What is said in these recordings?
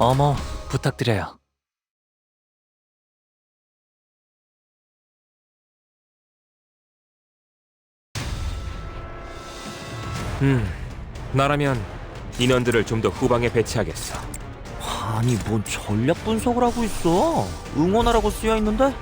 어머, 부탁드려요. 음, 나라면 인원들을 좀 더 후방에 배치하겠어. 아니 뭔 전략 분석을 하고 있어? 응원하라고 쓰여 있는데?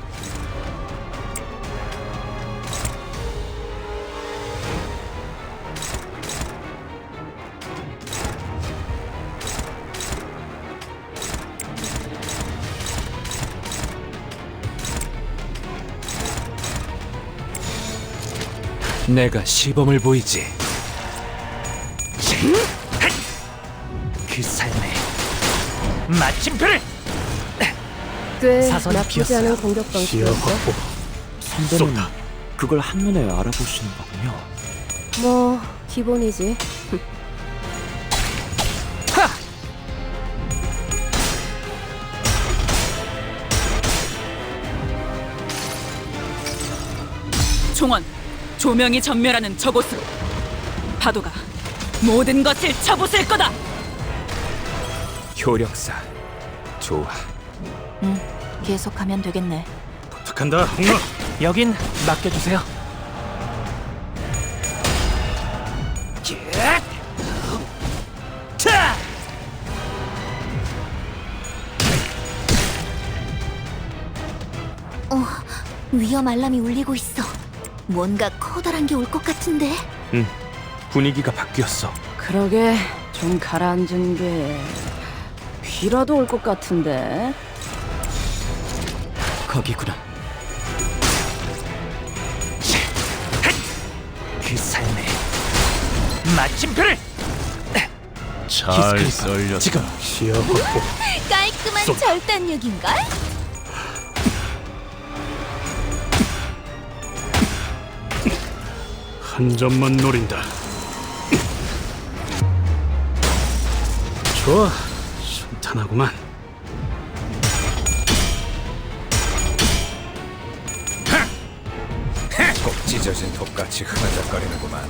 내가 시범을 보이지. 그 삶의 마침표를 꽤 사선이 나쁘지 비었어요. 않은 공격 방식이었어. 선배는 그걸 한눈에 알아보시는 거군요. 뭐 기본이지. 총원, 조명이 전멸하는 저곳으로 파도가 모든 것을 쳐부술 거다. 효력사. 좋아. 계속하면 되겠네. 부탁한다, 홍마. 여긴 맡겨주세요. 위험 알람이 울리고 있어. 뭔가 커다란 게 올 것 같은데. 응. 분위기가 바뀌었어. 그러게 좀 가라앉은 게 비라도 올 것 같은데 거기구나. 그 삶의 마침표를 잘 히스클리프, 썰렸다. 지금. 깔끔한 절단력인걸? 한 점만 노린다. 좋아, 순탄하구만. 꼭 찢어진 독같이 흐느적거리는구만.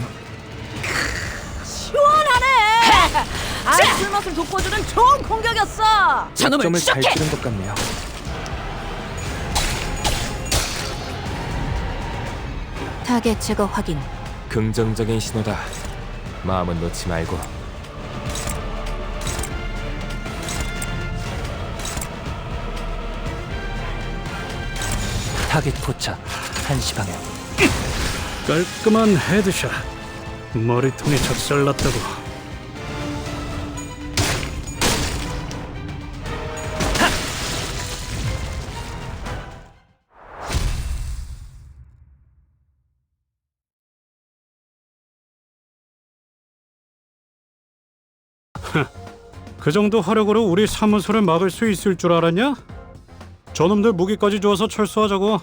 아이 술 맛을 돋궈주는 좋은 공격이었어 저놈을 점을 잘 추적해. 찌른 것 같네요. 타겟 제거 확인. 긍정적인 신호다. 마음은 놓지 말고. 타겟 포착 한시 방향. 깔끔한 헤드샷. 머리통에 적살났다고. 그 정도 화력으로 우리 사무소를 막을 수 있을 줄 알았냐? 저놈들 무기까지 주어서 철수하자고.